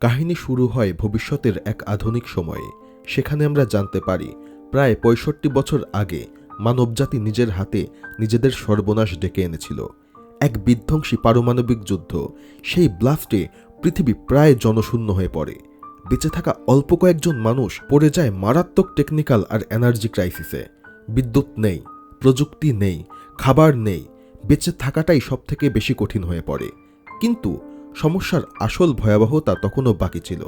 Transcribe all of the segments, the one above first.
কাহিনী শুরু হয় ভবিষ্যতের এক আধুনিক সময়ে। সেখানে আমরা জানতে পারি, প্রায় পঁয়ষট্টি বছর আগে মানবজাতি নিজের হাতে নিজেদের সর্বনাশ ডেকে এনেছিল। এক বিধ্বংসী পারমাণবিক যুদ্ধ, সেই ব্লাস্টে পৃথিবী প্রায় জনশূন্য হয়ে পড়ে। বেঁচে থাকা অল্প কয়েকজন মানুষ পড়ে যায় মারাত্মক টেকনিক্যাল আর এনার্জি ক্রাইসিসে বিদ্যুৎ নেই, প্রযুক্তি নেই, খাবার নেই, বেঁচে থাকাটাই সবথেকে বেশি কঠিন হয়ে পড়ে। কিন্তু সমস্যার আসল ভয়াবহতা তখনও বাকি ছিল।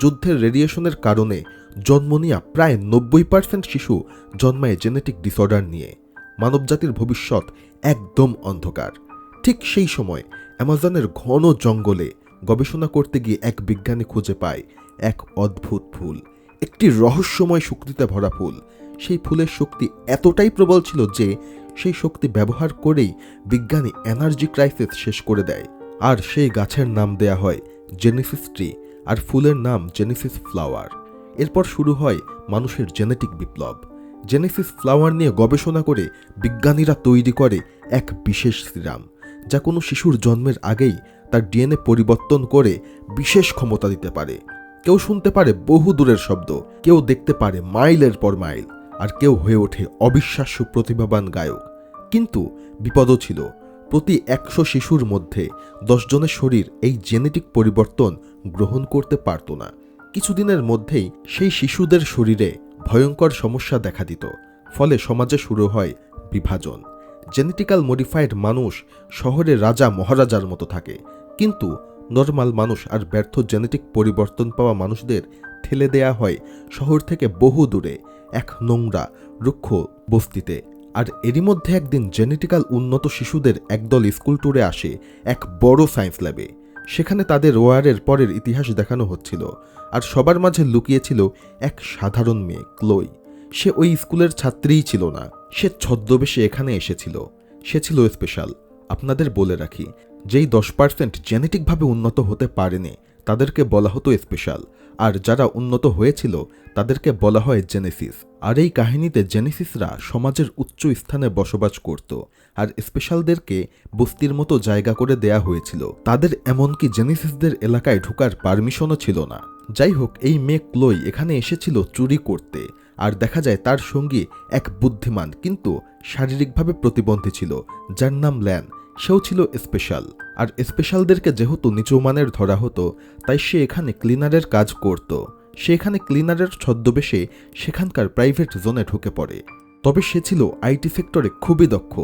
যুদ্ধের রেডিয়েশনের কারণে জন্ম নেওয়া প্রায় নব্বই পার্সেন্ট শিশু জন্মায় জেনেটিক ডিসঅর্ডার নিয়ে। মানবজাতির ভবিষ্যৎ একদম অন্ধকার। ঠিক সেই সময় অ্যামাজনের ঘন জঙ্গলে গবেষণা করতে গিয়ে এক বিজ্ঞানী খুঁজে পায় এক অদ্ভুত ফুল। একটি রহস্যময় শক্তিতে ভরা ফুল। সেই ফুলের শক্তি এতটাই প্রবল ছিল যে সেই শক্তি ব্যবহার করেই বিজ্ঞানী এনার্জি ক্রাইসিস শেষ করে দেয়। আর সেই গাছের নাম দেয়া হয় জেনেসিস ট্রি আর ফুলের নাম জেনেসিস ফ্লাওয়ার এরপর শুরু হয় মানুষের জেনেটিক বিপ্লব। জেনেসিস ফ্লাওয়ার নিয়ে গবেষণা করে বিজ্ঞানীরা তৈরি করে এক বিশেষ সিরাম, যা কোনো শিশুর জন্মের আগেই তার ডিএনএ পরিবর্তন করে বিশেষ ক্ষমতা দিতে পারে। কেউ শুনতে পারে বহু দূরের শব্দ, কেউ দেখতে পারে মাইলের পর মাইল, আর কেউ হয়ে ওঠে অবিশ্বাস্য প্রতিভাবান গায়ক। কিন্তু বিপদও ছিল প্রতি একশো শিশুর মধ্যে দশজনের শরীর এই জেনেটিক পরিবর্তন গ্রহণ করতে পারত না। কিছুদিনের মধ্যেই সেই শিশুদের শরীরে ভয়ঙ্কর সমস্যা দেখা দিত, ফলে সমাজে শুরু হয় বিভাজন। জেনেটিক্যাল মডিফাইড মানুষ শহরে রাজা মহারাজার মতো থাকে, কিন্তু নর্মাল মানুষ আর ব্যর্থ জেনেটিক পরিবর্তন পাওয়া মানুষদের ঠেলে দেয়া হয় শহর থেকে বহু দূরে এক নোংরা, রুক্ষ বস্তিতে। আর এরই মধ্যে একদিন জেনেটিক্যাল উন্নত শিশুদের একদল স্কুল ট্যুরে আসে এক বড় সায়েন্স ল্যাবে। সেখানে তাদের ওয়ারের পরের ইতিহাস দেখানো হচ্ছিল আর সবার মাঝে লুকিয়েছিল এক সাধারণ মেয়ে, ক্লোই। সে ওই স্কুলের ছাত্রীই ছিল না। সে ছদ্মবেশে এখানে এসেছিল। সে ছিল স্পেশাল। আপনাদের বলে রাখি, যেই দশ পার্সেন্ট জেনেটিকভাবে উন্নত হতে পারেনি, তাদেরকে বলা হতো স্পেশাল। আর যারা উন্নত হয়েছিল, তাদেরকে বলা হয় জেনেসিস। আর এই কাহিনীতে জেনেসিসরা সমাজের উচ্চ স্থানে বসবাস করত, আর স্পেশালদেরকে বস্তির মতো জায়গা করে দেয়া হয়েছিল। তাদের এমনকি জেনেসিসদের এলাকায় ঢোকার পারমিশনও ছিল না। যাই হোক এই মেয়ে ক্লোই এখানে এসেছিল চুরি করতে, আর দেখা যায় তার সঙ্গী এক বুদ্ধিমান, কিন্তু শারীরিকভাবে প্রতিবন্ধী ছিল, যার নাম ল্যান। সেও ছিল স্পেশাল। আর স্পেশালদেরকে যেহেতু নিচু মানের ধরা হতো, তাই সে এখানে ক্লিনারের কাজ করত। সে এখানে ক্লিনারের ছদ্মবেশে সেখানকার প্রাইভেট জোনে ঢুকে পড়ে। তবে সে ছিল আইটি সেক্টরে খুবই দক্ষ।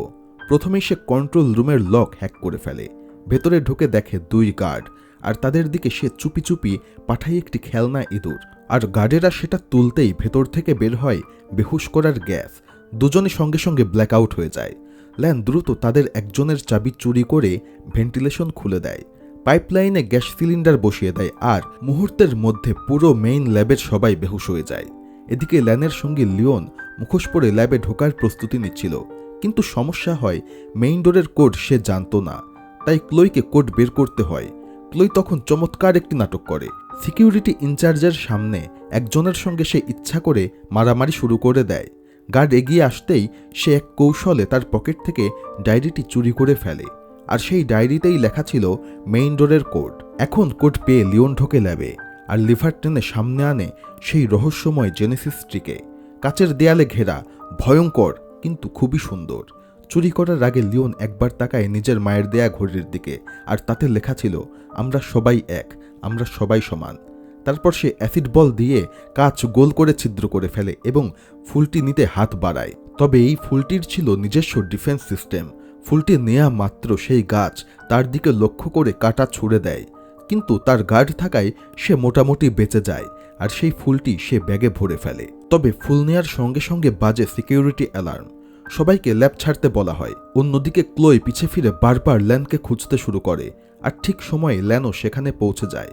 প্রথমেই সে কন্ট্রোল রুমের লক হ্যাক করে ফেলে। ভেতরে ঢুকে দেখে দুই গার্ড, আর তাদের দিকে সে চুপি চুপি পাঠায় একটি খেলনা ইঁদুর। আর গার্ডেরা সেটা তুলতেই ভেতর থেকে বের হয় বেহুশ করার গ্যাস। দুজনে সঙ্গে সঙ্গে ব্ল্যাক আউট হয়ে যায়। ল্যান দ্রুত তাদের একজনের চাবি চুরি করে ভেন্টিলেশন খুলে দেয়। পাইপলাইনে গ্যাস সিলিন্ডার বসিয়ে দেয় আর মুহূর্তের মধ্যে পুরো মেইন ল্যাবের সবাই বেহুশ হয়ে যায়। এদিকে ল্যানের সঙ্গে লিওন মুখোশ পরে ল্যাবে ঢোকার প্রস্তুতি নিচ্ছিল। কিন্তু সমস্যা হয়, মেইন ডোরের কোড সে জানতো না। তাই ক্লোইকে কোড বের করতে হয়। ক্লোই তখন চমৎকার একটি নাটক করে। সিকিউরিটি ইনচার্জের সামনে একজনের সঙ্গে সে ইচ্ছা করে মারামারি শুরু করে দেয়। গার্ড এগিয়ে আসতেই সে এক কৌশলে তার পকেট থেকে ডায়েরিটি চুরি করে ফেলে। আর সেই ডায়েরিতেই লেখা ছিল, মেইন ডোরের কোড। এখন কোড পেয়ে লিওন ঢোকে ল্যাবে, আর লিভার টেনে সামনে আনে সেই রহস্যময় জেনেসিসটিকে কাচের দেয়ালে ঘেরা, ভয়ঙ্কর, কিন্তু খুবই সুন্দর। চুরি করার আগে লিওন একবার তাকায় নিজের মায়ের দেয়া ঘড়ির দিকে, আর তাতে লেখা ছিল, আমরা সবাই এক, আমরা সবাই সমান। তারপর সে অ্যাসিড বল দিয়ে কাচ গোল করে ছিদ্র করে ফেলে এবং ফুলটি নিতে হাত বাড়ায়। তবে এই ফুলটির ছিল নিজস্ব ডিফেন্স সিস্টেম। ফুলটি নেয়া মাত্র সেই গাছ তার দিকে লক্ষ্য করে কাটা ছুড়ে দেয়। কিন্তু তার গার্ড থাকায় সে মোটামুটি বেঁচে যায় আর সেই ফুলটি সে ব্যাগে ভরে ফেলে। তবে ফুল নেয়ার সঙ্গে সঙ্গে বাজে সিকিউরিটি অ্যালার্ম। সবাইকে ল্যাব ছাড়তে বলা হয়। অন্যদিকে ক্লোই পিছে ফিরে বারবার ল্যানকে খুঁজতে শুরু করে। আর ঠিক সময়ে ল্যানও সেখানে পৌঁছে যায়।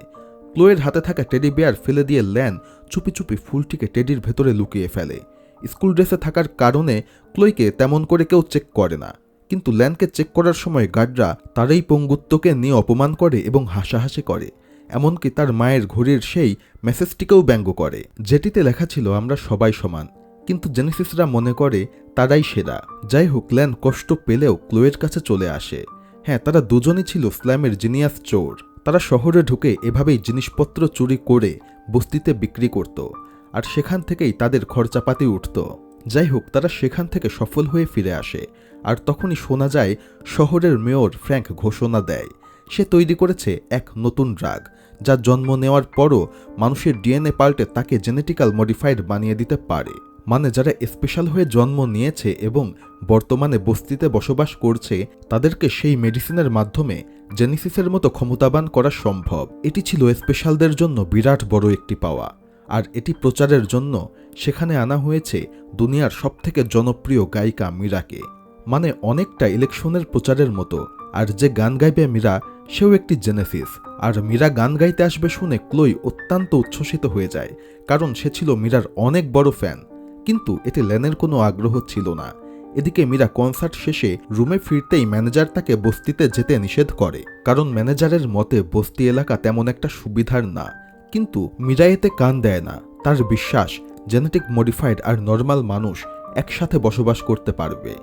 ক্লোয়ের হাতে থাকা টেডি বেয়ার ফেলে দিয়ে ল্যান চুপি চুপি ফুলটিকে টেডির ভেতরে লুকিয়ে ফেলে। স্কুল ড্রেসে থাকার কারণে ক্লোইকে তেমন করে কেউ চেক করে না। কিন্তু ল্যানকে চেক করার সময় গার্ডরা তার এই পঙ্গুত্বকে নিয়ে অপমান করে এবং হাসাহাসি করে। এমনকি তার মায়ের ঘড়ির সেই মেসেজটিকেও ব্যঙ্গ করে। যেটিতে লেখা ছিল, আমরা সবাই সমান। কিন্তু জেনেসিসরা মনে করে তারাই সেরা। যাই হোক, ল্যান কষ্ট পেলেও ক্লোয়ের কাছে চলে আসে। হ্যাঁ তারা দুজনই ছিল স্ল্যামের জিনিয়াস চোর। তারা শহরে ঢুকে এভাবেই জিনিসপত্র চুরি করে বস্তিতে বিক্রি করত আর সেখান থেকেই তাদের খরচাপাতি উঠত। যাই হোক, তারা সেখান থেকে সফল হয়ে ফিরে আসে আর তখনই শোনা যায় শহরের মেয়র ফ্র্যাঙ্ক ঘোষণা দেয়। সে তৈরি করেছে এক নতুন ড্রাগ যা জন্ম নেওয়ার পরও মানুষের ডিএনএ পাল্টে তাকে জেনেটিক্যাল মডিফাইড বানিয়ে দিতে পারে। মানে যারা স্পেশাল হয়ে জন্ম নিয়েছে এবং বর্তমানে বস্তিতে বসবাস করছে, তাদেরকে সেই মেডিসিনের মাধ্যমে জেনেসিসের মতো ক্ষমতাবান করা সম্ভব। এটি ছিল স্পেশালদের জন্য বিরাট বড় একটি পাওয়া। আর এটি প্রচারের জন্য সেখানে আনা হয়েছে দুনিয়ার সবথেকে জনপ্রিয় গায়িকা মীরাকে। মানে অনেকটা ইলেকশনের প্রচারের মতো। আর যে গান গাইবে মীরা, সেও একটি জেনেসিস। আর মীরা গান গাইতে আসবে শুনে ক্লোই অত্যন্ত উচ্ছ্বসিত হয়ে যায়, কারণ সে ছিল মীরার অনেক বড় ফ্যান। কিন্তু এতে লেনের কোনো আগ্রহ ছিল না। এদিকে মীরা কনসার্ট শেষে রুমে ফিরতেই ম্যানেজার তাকে বস্তিতে যেতে নিষেধ করে, কারণ ম্যানেজারের মতে বস্তি এলাকা তেমন একটা সুবিধার না। কিন্তু মীরা এতে কান দেয় না। তার বিশ্বাস, জেনেটিক মডিফাইড আর নর্মাল মানুষ একসাথে বসবাস করতে পারবে।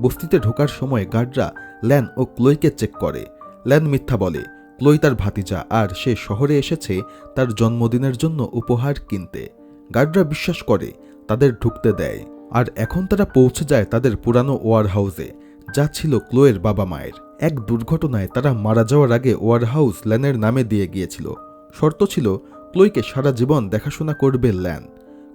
বস্তিতে ঢোকার সময় গার্ডরা ল্যান ও ক্লোইকে চেক করে। ল্যান মিথ্যা বলে, ক্লোই তার ভাতিজা আর সে শহরে এসেছে তার জন্মদিনের জন্য উপহার কিনতে। গার্ডরা বিশ্বাস করে তাদের ঢুকতে দেয়। আর এখন তারা পৌঁছে যায় তাদের পুরানো ওয়ার হাউসে যা ছিল ক্লোয়ের বাবা মায়ের। এক দুর্ঘটনায় তারা মারা যাওয়ার আগে ওয়ার হাউস ল্যানের নামে দিয়ে গিয়েছিল। শর্ত ছিল ক্লোইকে সারা জীবন দেখাশোনা করবে ল্যান।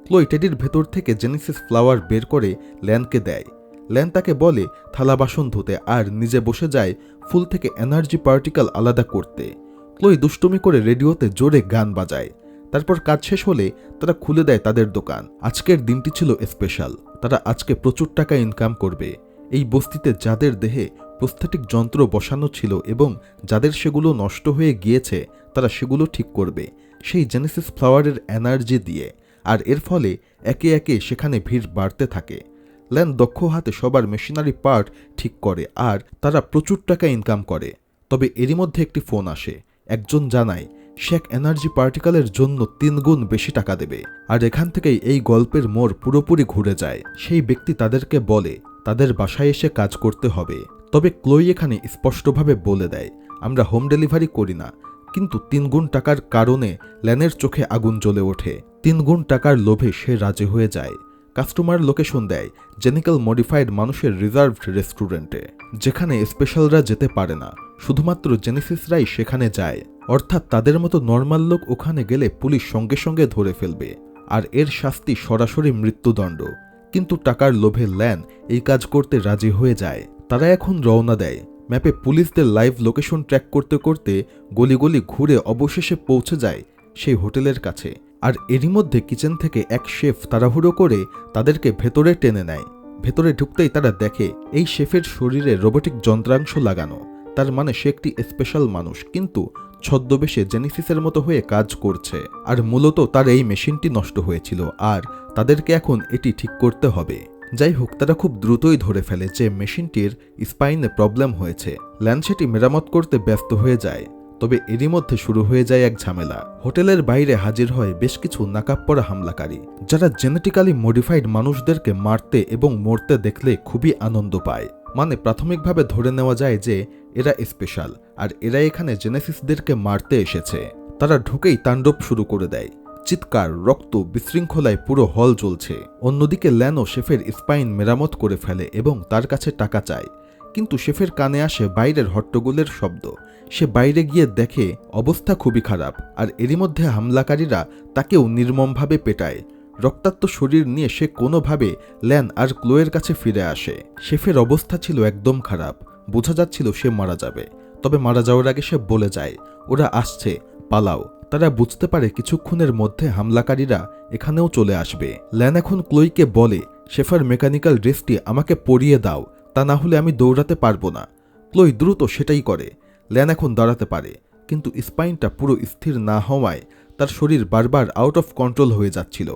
ক্লোই টেডির ভেতর থেকে জেনেসিস ফ্লাওয়ার বের করে ল্যানকে দেয়। ল্যান তাকে বলে, থালা বাসন ধুতে, আর নিজে বসে যায় ফুল থেকে এনার্জি পার্টিকেল আলাদা করতে। ক্লোই দুষ্টুমি করে রেডিওতে জোরে গান বাজায়। তারপর কাজ শেষ হলে তারা খুলে দেয় তাদের দোকান। আজকের দিনটি ছিল স্পেশাল তারা আজকে প্রচুর টাকা ইনকাম করবে। এই বস্তিতে যাদের দেহে প্রস্থেটিক যন্ত্র বসানো ছিল এবং যাদের সেগুলো নষ্ট হয়ে গিয়েছে, তারা সেগুলো ঠিক করবে। সেই জেনেসিস ফ্লাওয়ারের এনার্জি দিয়ে। আর এর ফলে একে একে সেখানে ভিড় বাড়তে থাকে। ল্যান দক্ষ হাতে সবার মেশিনারি পার্ট ঠিক করে আর তারা প্রচুর টাকা ইনকাম করে। তবে এরই মধ্যে একটি ফোন আসে। একজন জানায় সে এক এনার্জি পার্টিকেলের জন্য তিন গুণ বেশি টাকা দেবে। আর এখান থেকেই এই গল্পের মোড় পুরোপুরি ঘুরে যায়। সেই ব্যক্তি তাদেরকে বলে, তাদের বাসায় এসে কাজ করতে হবে। তবে ক্লোই এখানে স্পষ্টভাবে বলে দেয়, আমরা হোম ডেলিভারি করি না। কিন্তু তিন গুণ টাকার কারণে ল্যানের চোখে আগুন জ্বলে ওঠে। তিন গুণ টাকার লোভে সে রাজি হয়ে যায়। কাস্টমার লোকেশন দেয়, জেনিক্যাল মডিফাইড মানুষের রিজার্ভড রেস্টুরেন্টে, যেখানে স্পেশালরা যেতে পারে না। শুধুমাত্র জেনেসিসরাই সেখানে যায়। অর্থাৎ তাদের মতো নর্মাল লোক ওখানে গেলে পুলিশ সঙ্গে সঙ্গে ধরে ফেলবে, আর এর শাস্তি সরাসরি মৃত্যুদণ্ড। কিন্তু টাকার লোভে ল্যান এই কাজ করতে রাজি হয়ে যায়। তারা এখন রওনা দেয়। ম্যাপে পুলিশদের লাইভ লোকেশন ট্র্যাক করতে করতে গলি গলি ঘুরে অবশেষে পৌঁছে যায় সেই হোটেলের কাছে। আর এরই মধ্যে কিচেন থেকে এক শেফ তাড়াহুড়ো করে তাদেরকে ভেতরে টেনে নেয়। ভেতরে ঢুকতেই তারা দেখে এই শেফের শরীরে রোবোটিক যন্ত্রাংশ লাগানো। তার মানে সে একটি স্পেশাল মানুষ, কিন্তু ছদ্মবেশে জেনেসিসের মতো হয়ে কাজ করছে, আর মূলত তার এই মেশিনটি নষ্ট হয়েছিল, আর তাদেরকে এখন এটি ঠিক করতে হবে। যাই হোক, তারা খুব দ্রুতই ধরে ফেলে যে মেশিনটির স্পাইনে প্রবলেম হয়েছে ল্যান সেটি মেরামত করতে ব্যস্ত হয়ে যায়। তবে এরই মধ্যে শুরু হয়ে যায় এক ঝামেলা। হোটেলের বাইরে হাজির হয় বেশ কিছু নাকাপ পরা হামলাকারী, যারা জেনেটিক্যালি মডিফাইড মানুষদেরকে মারতে এবং মরতে দেখলে খুবই আনন্দ পায়। মানে প্রাথমিকভাবে ধরে নেওয়া যায় যে এরা স্পেশাল আর এরা এখানে জেনেসিসদেরকে মারতে এসেছে। তারা ঢুকেই তাণ্ডব শুরু করে দেয়। চিৎকার, রক্ত বিশৃঙ্খলায় পুরো হল চলছে অন্যদিকে ল্যানো শেফের স্পাইন মেরামত করে ফেলে এবং তার কাছে টাকা চায়। কিন্তু শেফের কানে আসে বাইরের হট্টগোলের শব্দ। সে বাইরে গিয়ে দেখে, অবস্থা খুবই খারাপ। আর এরই মধ্যে হামলাকারীরা তাকেও নির্মমভাবে পেটায়। রক্তাক্ত শরীর নিয়ে সে কোনোভাবে ল্যান আর ক্লোয়ের কাছে ফিরে আসে। শেফের অবস্থা ছিল একদম খারাপ। বোঝা যাচ্ছিল সে মারা যাবে। তবে মারা যাওয়ার আগে সে বলে যায়, ওরা আসছে, পালাও। তারা বুঝতে পারে কিছুক্ষণের মধ্যে হামলাকারীরা এখানেও চলে আসবে। ল্যান এখন ক্লোইকে বলে, শেফার মেকানিক্যাল ড্রেসটি আমাকে পরিয়ে দাও, তা না হলে আমি দৌড়াতে পারব না। ক্লোই দ্রুত সেটাই করে। ল্যান এখন দাঁড়াতে পারে, কিন্তু স্পাইনটা পুরো স্থির না হওয়ায় তার শরীর বারবার আউট অফ কন্ট্রোল হয়ে যাচ্ছিল।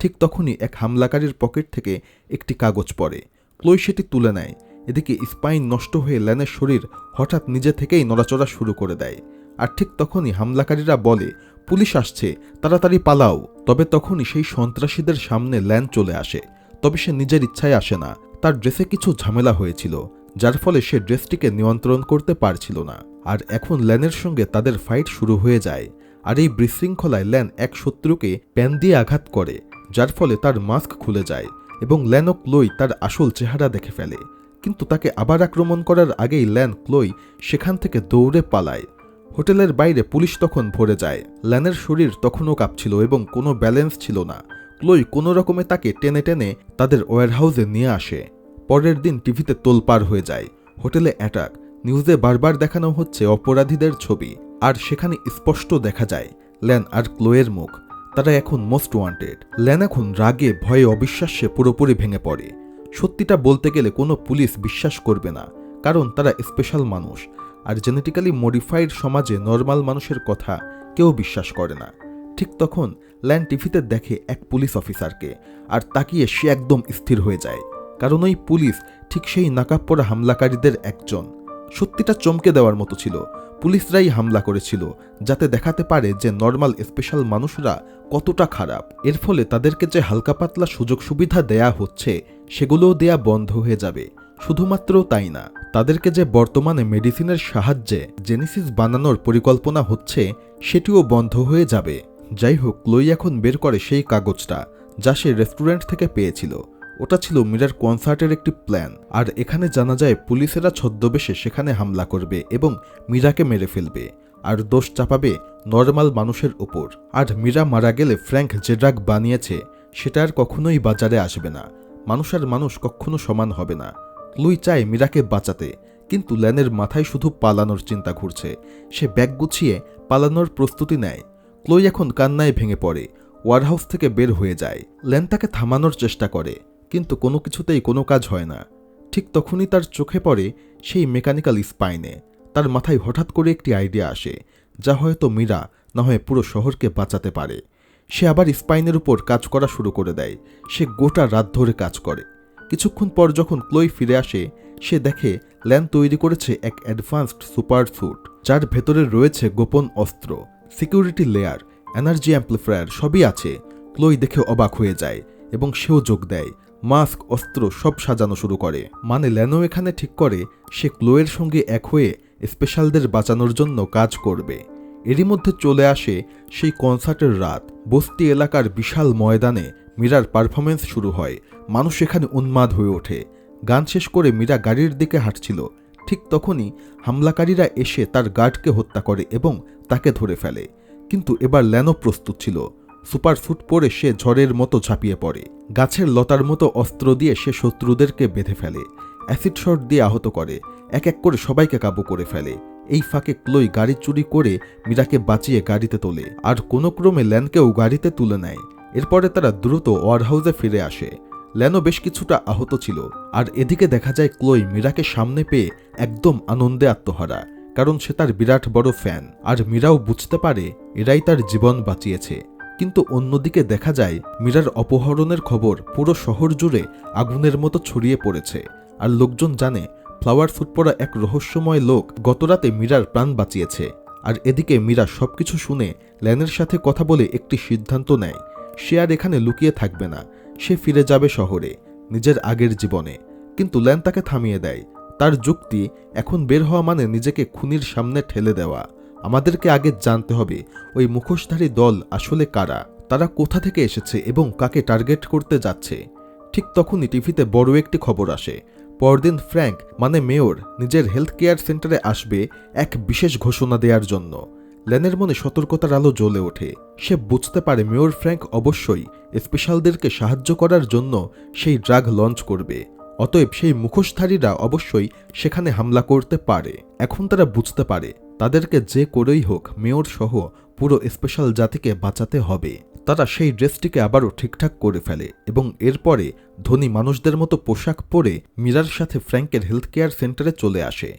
ঠিক তখনই এক হামলাকারীর পকেট থেকে একটি কাগজ পড়ে। ক্লোই সেটি তুলে নেয়। এদিকে স্পাইন নষ্ট হয়ে ল্যানের শরীর হঠাৎ নিজে থেকেই নড়াচড়া শুরু করে দেয়। আর ঠিক তখনই হামলাকারীরা বলে, পুলিশ আসছে, তাড়াতাড়ি পালাও। তবে তখনই সেই সন্ত্রাসীদের সামনে ল্যান চলে আসে। তবে সে নিজের ইচ্ছায় আসে না। তার ড্রেসে কিছু ঝামেলা হয়েছিল, যার ফলে সে ড্রেসটিকে নিয়ন্ত্রণ করতে পারছিল না। আর এখন ল্যানের সঙ্গে তাদের ফাইট শুরু হয়ে যায়। আর এই বিশৃঙ্খলায় ল্যান এক শত্রুকে প্যান দিয়ে আঘাত করে, যার ফলে তার মাস্ক খুলে যায় এবং ল্যানক লই তার আসল চেহারা দেখে ফেলে। কিন্তু তাকে আবার আক্রমণ করার আগেই ল্যান ক্লোই সেখান থেকে দৌড়ে পালায়। হোটেলের বাইরে পুলিশ তখন ভরে যায়। ল্যানের শরীর তখনও কাঁপছিল এবং কোনো ব্যালেন্স ছিল না। ক্লোই কোনো রকমে তাকে টেনে টেনে তাদের ওয়ারহাউসে নিয়ে আসে। পরের দিন টিভিতে তোলপাড় হয়ে যায়। হোটেলে অ্যাটাক, নিউজে বারবার দেখানো হচ্ছে অপরাধীদের ছবি, আর সেখানে স্পষ্ট দেখা যায়, ল্যান আর ক্লোয়ের মুখ। তারা এখন মোস্ট ওয়ান্টেড। ল্যান এখন রাগে, ভয়ে অবিশ্বাস্যে পুরোপুরি ভেঙে পড়ে। সত্যিটা বলতে গেলে কোনো পুলিশ বিশ্বাস করবে না, কারণ তারা স্পেশাল মানুষ। আর জেনেটিক্যালি মডিফাইড সমাজে নর্মাল মানুষের কথা কেউ বিশ্বাস করে না। ঠিক তখন ল্যান্ড টিভিতে দেখে এক পুলিশ অফিসারকে, আর তাকিয়ে সে একদম স্থির হয়ে যায়, কারণ ওই পুলিশ ঠিক সেই নাকাব পরা হামলাকারীদের একজন। সত্যিটা চমকে দেওয়ার মতো ছিল পুলিশরাই হামলা করেছিল, যাতে দেখাতে পারে যে নর্মাল স্পেশাল মানুষরা কতটা খারাপ। এর ফলে তাদেরকে যে হালকা পাতলা সুযোগ সুবিধা দেয়া হচ্ছে, সেগুলোও দেয়া বন্ধ হয়ে যাবে। শুধুমাত্র তাই না, তাদেরকে যে বর্তমানে মেডিসিনের সাহায্যে জেনেসিস বানানোর পরিকল্পনা হচ্ছে, সেটিও বন্ধ হয়ে যাবে। যাই হোক, ক্লোই এখন বের করে সেই কাগজটা, যা সে রেস্টুরেন্ট থেকে পেয়েছিল। ওটা ছিল মীরার কনসার্টের একটি প্ল্যান আর এখানে জানা যায় পুলিশেরা ছদ্মবেশে সেখানে হামলা করবে এবং মীরাকে মেরে ফেলবে, আর দোষ চাপাবে নর্মাল মানুষের উপর। আর মীরা মারা গেলে ফ্র্যাঙ্ক যে ড্রাগ বানিয়েছে, সেটা আর কখনোই বাজারে আসবে না। মানুষ আর মানুষ কখনো সমান হবে না। লুই চায় মীরাকে বাঁচাতে, কিন্তু ল্যানের মাথায় শুধু পালানোর চিন্তা ঘুরছে। সে ব্যাগ গুছিয়ে পালানোর প্রস্তুতি নেয়। ক্লোই এখন কান্নায় ভেঙে পড়ে, ওয়ারহাউস থেকে বের হয়ে যায়। ল্যান তাকে থামানোর চেষ্টা করে। কিন্তু কোনো কিছুতেই কোনো কাজ হয় না। ঠিক তখনই তার চোখে পড়ে সেই মেকানিক্যাল স্পাইনে। তার মাথায় হঠাৎ করে একটি আইডিয়া আসে, যা হয়তো মীরা, না হয় পুরো শহরকে বাঁচাতে পারে। সে আবার স্পাইনের উপর কাজ করা শুরু করে দেয়। সে গোটা রাত ধরে কাজ করে। কিছুক্ষণ পর যখন ক্লোই ফিরে আসে, সে দেখে ল্যান তৈরি করেছে এক অ্যাডভান্সড সুপার স্যুট, যার ভেতরে রয়েছে গোপন অস্ত্র, সিকিউরিটি লেয়ার, এনার্জি অ্যাম্পলিফায়ার, সবই আছে। ক্লোই দেখে অবাক হয়ে যায় এবং সেও যোগ দেয়। মাস্ক, অস্ত্র সব সাজানো শুরু করে। মানে ল্যানো এখানে ঠিক করে, সে ক্লোয়ের সঙ্গে এক হয়ে স্পেশালদের বাঁচানোর জন্য কাজ করবে। এরই মধ্যে চলে আসে সেই কনসার্টের রাত। বস্তি এলাকার বিশাল ময়দানে মীরার পারফরমেন্স শুরু হয়। মানুষ এখানে উন্মাদ হয়ে ওঠে। গান শেষ করে মীরা গাড়ির দিকে হাঁটছিল। ঠিক তখনই হামলাকারীরা এসে তার গার্ডকে হত্যা করে এবং তাকে ধরে ফেলে। কিন্তু এবার ল্যানো প্রস্তুত ছিল। সুপার স্যুট পরে সে ঝড়ের মতো ঝাঁপিয়ে পড়ে। গাছের লতার মতো অস্ত্র দিয়ে সে শত্রুদেরকে বেঁধে ফেলে। অ্যাসিড শট দিয়ে আহত করে। এক এক করে সবাইকে কাবু করে ফেলে। এই ফাঁকে ক্লোই গাড়ি চুরি করে মীরাকে বাঁচিয়ে গাড়িতে তোলে। আর কোনো ক্রমে ল্যানকেও গাড়িতে তুলে নেয়। এরপরে তারা দ্রুত ওয়ারহাউসে ফিরে আসে। ল্যানো বেশ কিছুটা আহত ছিল। আর এদিকে দেখা যায় ক্লোই মীরাকে সামনে পেয়ে একদম আনন্দে আত্মহারা। কারণ সে তার বিরাট বড় ফ্যান। আর মীরাও বুঝতে পারে, এরাই তার জীবন বাঁচিয়েছে। কিন্তু অন্যদিকে দেখা যায়, মীরার অপহরণের খবর পুরো শহর জুড়ে আগুনের মতো ছড়িয়ে পড়েছে। আর লোকজন জানে, ফ্লাওয়ার স্যুট পরা এক রহস্যময় লোক গতরাতে মীরার প্রাণ বাঁচিয়েছে। আর এদিকে মীরা সবকিছু শুনে ল্যানের সাথে কথা বলে একটি সিদ্ধান্ত নেয়। সে আর এখানে লুকিয়ে থাকবে না। সে ফিরে যাবে শহরে, নিজের আগের জীবনে। কিন্তু ল্যান তাকে থামিয়ে দেয়। তার যুক্তি এখন বের হওয়া মানে নিজেকে খুনির সামনে ঠেলে দেওয়া। আমাদেরকে আগে জানতে হবে, ওই মুখোশধারী দল আসলে কারা? তারা কোথা থেকে এসেছে এবং কাকে টার্গেট করতে যাচ্ছে? ঠিক তখনই টিভিতে বড় একটি খবর আসে। পরদিন ফ্র্যাঙ্ক মানে মেয়র, নিজের হেলথ কেয়ার সেন্টারে আসবে এক বিশেষ ঘোষণা দেওয়ার জন্য। ল্যানের মনে সতর্কতার আলো জ্বলে ওঠে। সে বুঝতে পারে মেয়র ফ্র্যাঙ্ক অবশ্যই স্পেশালদেরকে সাহায্য করার জন্য সেই ড্রাগ লঞ্চ করবে। অতএব সেই মুখোশধারীরা অবশ্যই সেখানে হামলা করতে পারে। এখন তারা বুঝতে পারে তাদেরকে যে করেই হোক মেয়র সহ পুরো স্পেশাল জাতিকে বাঁচাতে হবে। তারা সেই ড্রেসটিকে আবারও ঠিকঠাক করে ফেলে এবং এরপরে ধনী মানুষদের মতো পোশাক পরে মীরার সাথে ফ্র্যাঙ্কের হেলথ কেয়ার সেন্টারে চলে আসে।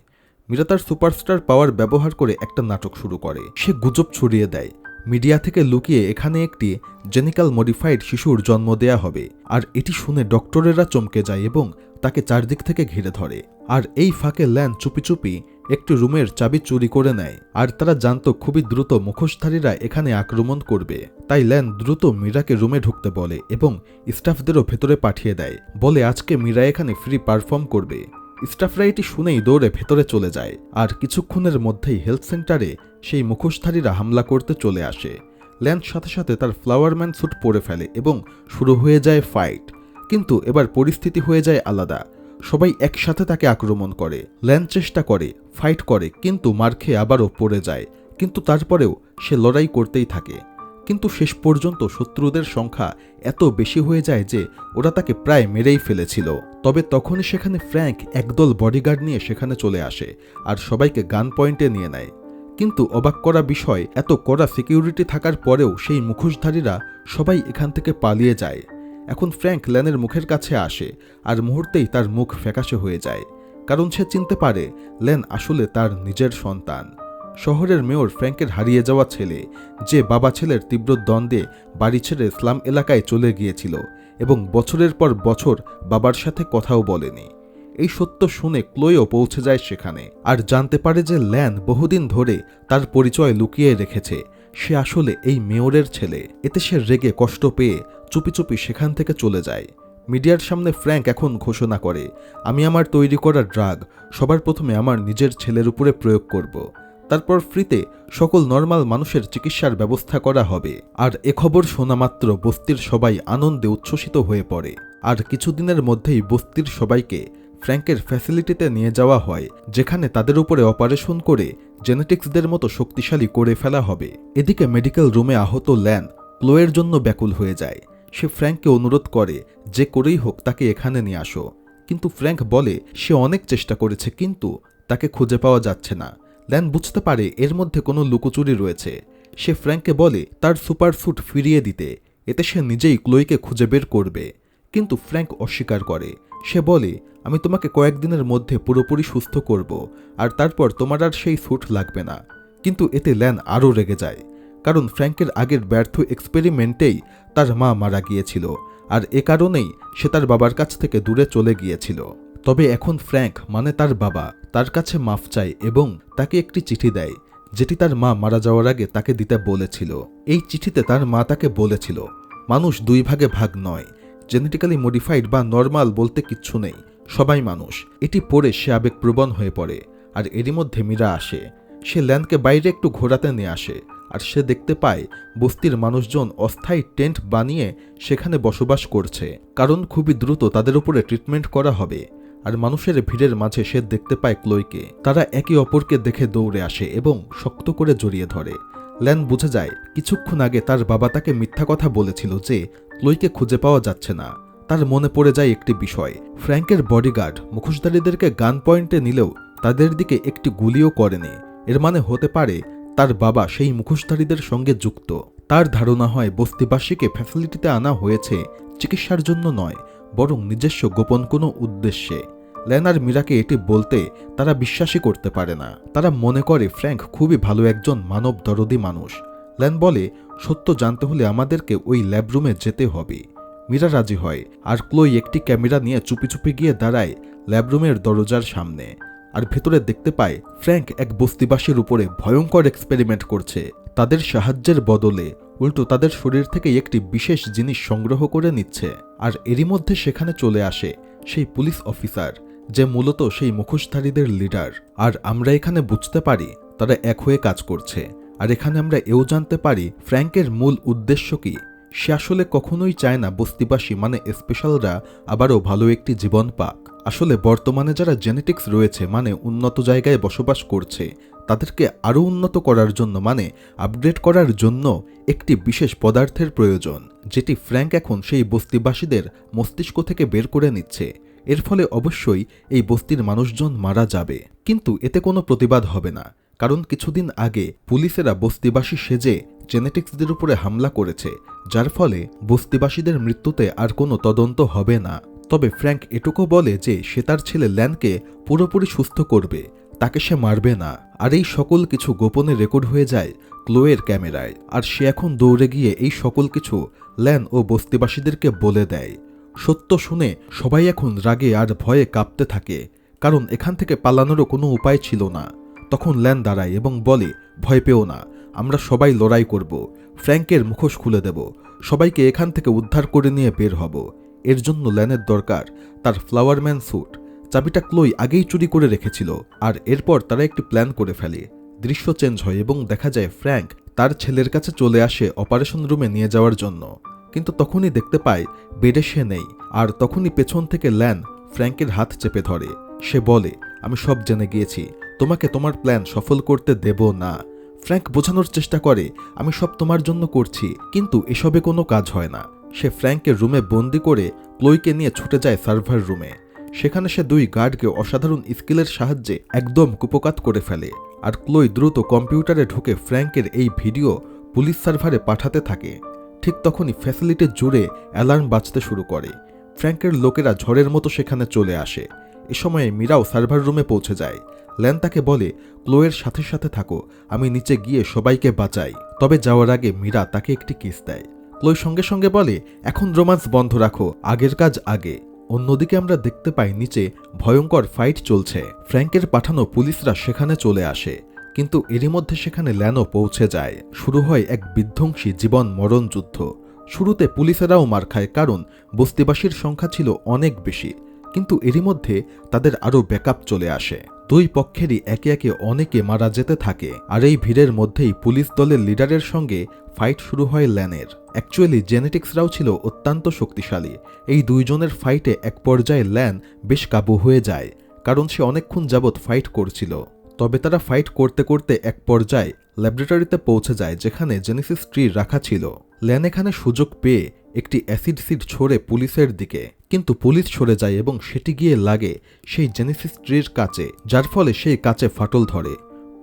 মীরা তার সুপারস্টার পাওয়ার ব্যবহার করে একটা নাটক শুরু করে। সে গুজব ছড়িয়ে দেয়। মিডিয়া থেকে লুকিয়ে এখানে একটি জেনিক্যাল মডিফাইড শিশুর জন্ম দেয়া হবে। আর এটি শুনে ডক্টরেরা চমকে যায় এবং তাকে চারদিক থেকে ঘিরে ধরে। আর এই ফাঁকে ল্যান চুপি চুপি একটি রুমের চাবি চুরি করে নেয়। আর তারা জানতো খুবই দ্রুত মুখোশধারীরা এখানে আক্রমণ করবে। তাই ল্যান দ্রুত মীরাকে রুমে ঢুকতে বলে এবং স্টাফদেরও ভেতরে পাঠিয়ে দেয়। বলে আজকে মীরা এখানে ফ্রি পারফর্ম করবে। স্টাফরা এটি শুনেই দৌড়ে ভেতরে চলে যায়। আর কিছুক্ষণের মধ্যেই হেলথ সেন্টারে সেই মুখোশধারীরা হামলা করতে চলে আসে। ল্যান্ড সাথে সাথে তার ফ্লাওয়ারম্যান স্যুট পরে ফেলে এবং শুরু হয়ে যায় ফাইট। কিন্তু এবার পরিস্থিতি হয়ে যায় আলাদা। সবাই একসাথে তাকে আক্রমণ করে, ল্যান চেষ্টা করে, ফাইট করে, কিন্তু মার খেয়ে আবারও পড়ে যায়। কিন্তু তারপরেও সে লড়াই করতেই থাকে। কিন্তু শেষ পর্যন্ত শত্রুদের সংখ্যা এত বেশি হয়ে যায় যে ওরা তাকে প্রায় মেরেই ফেলেছিল। তবে তখনই সেখানে ফ্র্যাঙ্ক একদল বডিগার্ড নিয়ে সেখানে চলে আসে আর সবাইকে গান পয়েন্টে নিয়ে নেয়। কিন্তু অবাক করা বিষয়, এত কড়া সিকিউরিটি থাকার পরেও সেই মুখোশধারীরা সবাই এখান থেকে পালিয়ে যায়। এখন ফ্র্যাঙ্ক ল্যানের মুখের কাছে আসে আর মুহূর্তেই তার মুখ ফ্যাকাশে হয়ে যায়, কারণ সে চিনতে পারে ল্যান আসলে তার নিজের সন্তান। শহরের মেয়র ফ্র্যাঙ্কের হারিয়ে যাওয়া ছেলে, যে বাবা ছেলের তীব্র দ্বন্দ্বে বাড়ি ছেড়ে স্লাম এলাকায় চলে গিয়েছিল এবং বছরের পর বছর বাবার সাথে কথাও বলেনি। এই সত্য শুনে ক্লোয়েও পৌঁছে যায় সেখানে আর জানতে পারে যে ল্যান বহুদিন ধরে তার পরিচয় লুকিয়ে রেখেছে। সে আসলে এই মেয়রের ছেলে। এতে সে রেগে কষ্ট পেয়ে চুপি চুপি সেখান থেকে চলে যায়। মিডিয়ার সামনে ফ্র্যাঙ্ক এখন ঘোষণা করে, আমি আমার তৈরি করা ড্রাগ সবার প্রথমে আমার নিজের ছেলের উপরে প্রয়োগ করব। তারপর ফ্রিতে সকল নর্মাল মানুষের চিকিৎসার ব্যবস্থা করা হবে। আর এ খবর শোনা মাত্র বস্তির সবাই আনন্দে উচ্ছ্বসিত হয়ে পড়ে। আর কিছুদিনের মধ্যেই বস্তির সবাইকে ফ্র্যাঙ্কের ফ্যাসিলিটিতে নিয়ে যাওয়া হয়, যেখানে তাদের উপরে অপারেশন করে জেনেটিক্সদের মতো শক্তিশালী করে ফেলা হবে। এদিকে মেডিকেল রুমে আহত ল্যান ক্লোয়ের জন্য ব্যাকুল হয়ে যায়। সে ফ্র্যাঙ্ককে অনুরোধ করে, যে করেই হোক তাকে এখানে নিয়ে আসো। কিন্তু ফ্র্যাঙ্ক বলে, সে অনেক চেষ্টা করেছে, কিন্তু তাকে খুঁজে পাওয়া যাচ্ছে না। ল্যান বুঝতে পারে এর মধ্যে কোনো লুকোচুরি রয়েছে। সে ফ্র্যাঙ্ককে বলে, তার সুপার স্যুট ফিরিয়ে দিতে। এতে সে নিজেই ক্লোইকে খুঁজে বের করবে। কিন্তু ফ্র্যাঙ্ক অস্বীকার করে। সে বলে, আমি তোমাকে কয়েকদিনের মধ্যে পুরোপুরি সুস্থ করব, আর তারপর তোমার আর সেই স্যুট লাগবে না। কিন্তু এতে ল্যান আরও রেগে যায়। কারণ ফ্র্যাঙ্কের আগের ব্যর্থ এক্সপেরিমেন্টেই তার মা মারা গিয়েছিল, আর এ কারণেই সে তার বাবার কাছ থেকে দূরে চলে গিয়েছিল। তবে এখন ফ্র্যাঙ্ক মানে তার বাবা, তার কাছে মাফ চায় এবং তাকে একটি চিঠি দেয়, যেটি তার মা মারা যাওয়ার আগে তাকে দিতে বলেছিল। এই চিঠিতে তার মা তাকে বলেছিল, মানুষ দুই ভাগে ভাগ নয়, জেনেটিক্যালি মডিফাইড বা নর্মাল বলতে কিচ্ছু নেই, সবাই মানুষ। এটি পড়ে সে আবেগপ্রবণ হয়ে পড়ে, আর এরই মধ্যে মীরা আসে। সে ল্যান্ডকে বাইরে একটু ঘোরাতে নিয়ে আসে আর সে দেখতে পায় বস্তির মানুষজন অস্থায়ী টেন্ট বানিয়ে সেখানে বসবাস করছে। কারণ খুবই দ্রুত তাদের উপরে ট্রিটমেন্ট করা হবে। আর মানুষের ভিড়ের মাঝে সে দেখতে পায় ক্লোইকে। তারা একে অপরকে দেখে দৌড়ে আসে এবং শক্ত করে জড়িয়ে ধরে। ল্যান বুঝে যায়, কিছুক্ষণ আগে তার বাবা তাকে মিথ্যা কথা বলেছিল যে ক্লোইকে খুঁজে পাওয়া যাচ্ছে না। তার মনে পড়ে যায় একটি বিষয়। ফ্র্যাঙ্কের বডিগার্ড মুখোশধারীদেরকে গান পয়েন্টে নিলেও তাদের দিকে একটি গুলিও করেনি। এর মানে হতে পারে তার বাবা সেই মুখোশধারীদের সঙ্গে যুক্ত। তার ধারণা হয় বস্তিবাসীকে ফ্যাসিলিটিতে আনা হয়েছে, চিকিৎসার জন্য নয়, বরং নিজস্ব গোপন কোনো উদ্দেশ্যে। ল্যান আর মীরাকে এটি বলতে তারা বিশ্বাসই করতে পারে না। তারা মনে করে ফ্র্যাঙ্ক খুবই ভালো একজন মানব দরদি মানুষ। ল্যান বলে, সত্য জানতে হলে আমাদেরকে ওই ল্যাবরুমে যেতে হবে। মীরা রাজি হয়, আর ক্লোই একটি ক্যামেরা নিয়ে চুপি চুপি গিয়ে দাঁড়ায় ল্যাবরুমের দরজার সামনে। আর ভেতরে দেখতে পায় ফ্র্যাঙ্ক এক বস্তিবাসীর উপরে ভয়ঙ্কর এক্সপেরিমেন্ট করছে। তাদের সাহায্যের বদলে উল্টো তাদের শরীর থেকে একটি বিশেষ জিনিস সংগ্রহ করে নিচ্ছে। আর এরই মধ্যে সেখানে চলে আসে সেই পুলিশ অফিসার, যে মূলত সেই মুখোশধারীদের লিডার আর আমরা এখানে বুঝতে পারি তারা এক হয়ে কাজ করছে। আর এখানে আমরা এও জানতে পারি ফ্র্যাঙ্কের মূল উদ্দেশ্য কি। সে আসলে কখনোই চায় না বস্তিবাসী মানে স্পেশালরা আবারও ভালো একটি জীবন পাক। আসলে বর্তমানে যারা জেনেটিক্স রয়েছে মানে উন্নত জায়গায় বসবাস করছে, তাদেরকে আরও উন্নত করার জন্য মানে আপগ্রেড করার জন্য একটি বিশেষ পদার্থের প্রয়োজন, যেটি ফ্র্যাঙ্ক এখন সেই বস্তিবাসীদের মস্তিষ্ক থেকে বের করে নিচ্ছে। এর ফলে অবশ্যই এই বস্তির মানুষজন মারা যাবে। কিন্তু এতে কোনো প্রতিবাদ হবে না, কারণ কিছুদিন আগে পুলিশেরা বস্তিবাসী সেজে জেনেটিক্সদের উপরে হামলা করেছে, যার ফলে বস্তিবাসীদের মৃত্যুতে আর কোনো তদন্ত হবে না। তবে ফ্র্যাঙ্ক এটুকু বলে যে সে তার ছেলে ল্যানকে পুরোপুরি সুস্থ করবে, তাকে সে মারবে না। আর এই সকল কিছু গোপনে রেকর্ড হয়ে যায় ক্লোয়ের ক্যামেরায়। আর সে এখন দৌড়ে গিয়ে এই সকল কিছু ল্যান ও বস্তিবাসীদেরকে বলে দেয়। সত্য শুনে সবাই এখন রাগে আর ভয়ে কাঁপতে থাকে, কারণ এখান থেকে পালানোরও কোনো উপায় ছিল না। তখন ল্যান দাঁড়ায় এবং বলে, ভয় পেও না, আমরা সবাই লড়াই করব। ফ্র্যাঙ্কের মুখোশ খুলে দেব। সবাইকে এখান থেকে উদ্ধার করে নিয়ে বের হব। এর জন্য ল্যানের দরকার তার ফ্লাওয়ারম্যান স্যুট। চাবিটা ক্লোই আগেই চুরি করে রেখেছিল আর এরপর তারা একটি প্ল্যান করে ফেলে। দৃশ্য চেঞ্জ হয় এবং দেখা যায় ফ্র্যাঙ্ক তার ছেলের কাছে চলে আসে অপারেশন রুমে নিয়ে যাওয়ার জন্য। কিন্তু তখনই দেখতে পায়, বেডে সে নেই আর তখনই পেছন থেকে ল্যান ফ্র্যাঙ্কের হাত চেপে ধরে। সে বলে, আমি সব জেনে গিয়েছি। তোমাকে তোমার প্ল্যান সফল করতে দেব না। ফ্র্যাঙ্ক বোঝানোর চেষ্টা করে, আমি সব তোমার জন্য করছি, কিন্তু এসবে কোনো কাজ হয় না। সে ফ্র্যাঙ্কের রুমে বন্দি করে ক্লোইকে নিয়ে ছুটে যায় সার্ভার রুমে। সেখানে সে দুই গার্ডকে অসাধারণ স্কিলের সাহায্যে একদম কুপকাত করে ফেলে, আর ক্লোই দ্রুত কম্পিউটারে ঢুকে ফ্র্যাঙ্কের এই ভিডিও পুলিশ সার্ভারে পাঠাতে থাকে। ঠিক তখনই ফ্যাসিলিটি জুড়ে অ্যালার্ম বাজতে শুরু করে। ফ্র্যাঙ্কের লোকেরা ঝড়ের মতো সেখানে চলে আসে। এ সময়ে মীরাও সার্ভার রুমে পৌঁছে যায়। ল্যান তাকে বলে ক্লোয়ের সাথে সাথে থাকো, আমি নিচে গিয়ে সবাইকে বাঁচাই। তবে যাওয়ার আগে মীরা তাকে একটি কিস দেয়। ক্লোয় সঙ্গে সঙ্গে বলে, এখন রোমান্স বন্ধ রাখো, আগের কাজ আগে। অন্যদিকে আমরা দেখতে পাই নিচে ভয়ঙ্কর ফাইট চলছে। ফ্র্যাঙ্কের পাঠানো পুলিশরা সেখানে চলে আসে, কিন্তু এরই মধ্যে সেখানে ল্যানও পৌঁছে যায়। শুরু হয় এক বিধ্বংসী জীবন মরণ যুদ্ধ। শুরুতে পুলিশেরাও মার খায়, কারণ বস্তিবাসীর সংখ্যা ছিল অনেক বেশি। কিন্তু এরই মধ্যে তাদের আরও ব্যাকআপ চলে আসে। দুই পক্ষেরই একে একে অনেকে মারা যেতে থাকে, আর এই ভিড়ের মধ্যেই পুলিশ দলের লিডারের সঙ্গে ফাইট শুরু হয় ল্যানের। অ্যাকচুয়ালি জেনেটিক্সরাও ছিল অত্যন্ত শক্তিশালী। এই দুইজনের ফাইটে এক পর্যায়ে ল্যান বেশ কাবু হয়ে যায়, কারণ সে অনেকক্ষণ যাবৎ ফাইট করছিল। তবে তারা ফাইট করতে করতে এক পর্যায়ে ল্যাবরেটরিতে পৌঁছে যায় যেখানে জেনেসিস ট্রি রাখা ছিল। ল্যান এখানে সুযোগ পেয়ে একটি অ্যাসিড সিড ছড়ে পুলিশের দিকে। কিন্তু পুলিশ সরে যায় এবং সেটি গিয়ে লাগে সেই জেনেসিস ট্রির কাছে, যার ফলে সেই কাছে ফাটল ধরে।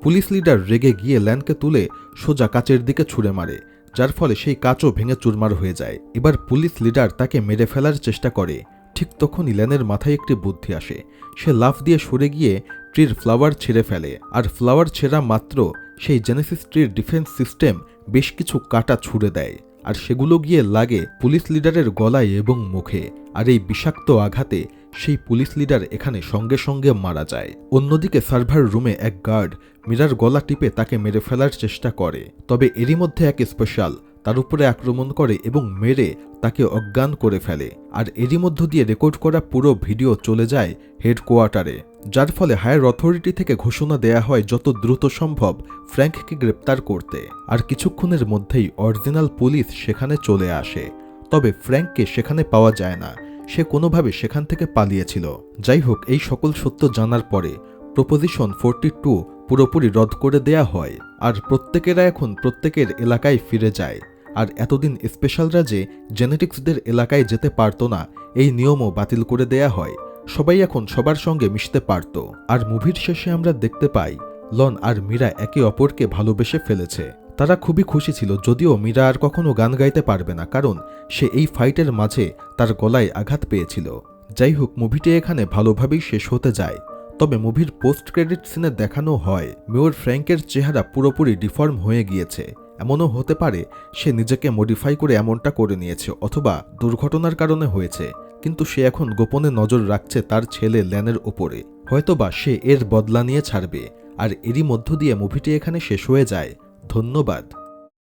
পুলিশ লিডার রেগে গিয়ে ল্যানকে তুলে সোজা কাচের দিকে ছুঁড়ে মারে, যার ফলে সেই কাচও ভেঙে চুরমার হয়ে যায়। এবার পুলিশ লিডার তাকে মেরে ফেলার চেষ্টা করে। ঠিক তখনই ল্যানের মাথায় একটি বুদ্ধি আসে। সে লাফ দিয়ে সরে গিয়ে ট্রির ফ্লাওয়ার ছেড়ে ফেলে। আর ফ্লাওয়ার ছেঁড়া মাত্র সেই জেনেসিস ট্রির ডিফেন্স সিস্টেম বেশ কিছু কাটা ছুড়ে দেয়। আর সেগুলো গিয়ে লাগে পুলিশ লিডারের গলায় এবং মুখে। আর এই বিষাক্ত আঘাতে সেই পুলিশ লিডার এখানে সঙ্গে সঙ্গে মারা যায়। অন্যদিকে সার্ভার রুমে এক গার্ড মীরার গলা টিপে তাকে মেরে ফেলার চেষ্টা করে। তবে এরই মধ্যে এক স্পেশাল তার উপরে আক্রমণ করে এবং মেরে তাকে অজ্ঞান করে ফেলে। আর এরই মধ্য দিয়ে রেকর্ড করা পুরো ভিডিও চলে যায় হেডকোয়ার্টারে যার ফলে হায়ার অথরিটি থেকে ঘোষণা দেয়া হয় যত দ্রুত সম্ভব ফ্র্যাঙ্ককে গ্রেপ্তার করতে। আর কিছুক্ষণের মধ্যেই অরিজিনাল পুলিশ সেখানে চলে আসে। তবে ফ্র্যাঙ্ককে সেখানে পাওয়া যায় না। সে কোনোভাবে সেখান থেকে পালিয়েছিল। যাই হোক, এই সকল সত্য জানার পরে প্রপোজিশন ফোরটি টু পুরোপুরি রদ করে দেয়া হয়। আর প্রত্যেকেরা এখন প্রত্যেকের এলাকায় ফিরে যায়। আর এতদিন স্পেশালরা যে জেনেটিক্সদের এলাকায় যেতে পারত না, এই নিয়মও বাতিল করে দেয়া হয়। সবাই এখন সবার সঙ্গে মিশতে পারত, আর মুভির শেষে আমরা দেখতে পাই, লন আর মীরা একে অপরকে ভালোবেসে ফেলেছে। তারা খুবই খুশি ছিল, যদিও মীরা আর কখনো গান গাইতে পারবে না, কারণ সে এই ফাইটের মাঝে তার গলায় আঘাত পেয়েছিল। যাই হোক, মুভিটি এখানে ভালোভাবেই শেষ হতে যায়। তবে মুভির পোস্ট ক্রেডিট সিনে দেখানো হয়, মেয়র ফ্র্যাঙ্কের চেহারা পুরোপুরি ডিফর্ম হয়ে গিয়েছে। এমনও হতে পারে, সে নিজেকে মডিফাই করে এমনটা করে নিয়েছে, অথবা দুর্ঘটনার কারণে হয়েছে। কিন্তু সে এখন গোপনে নজর রাখছে তার ছেলে ল্যানের ওপরে। হয়তোবা সে এর বদলা নিয়ে ছাড়বে, আর এরই মধ্য দিয়ে মুভিটি এখানে শেষ হয়ে যায়। ধন্যবাদ।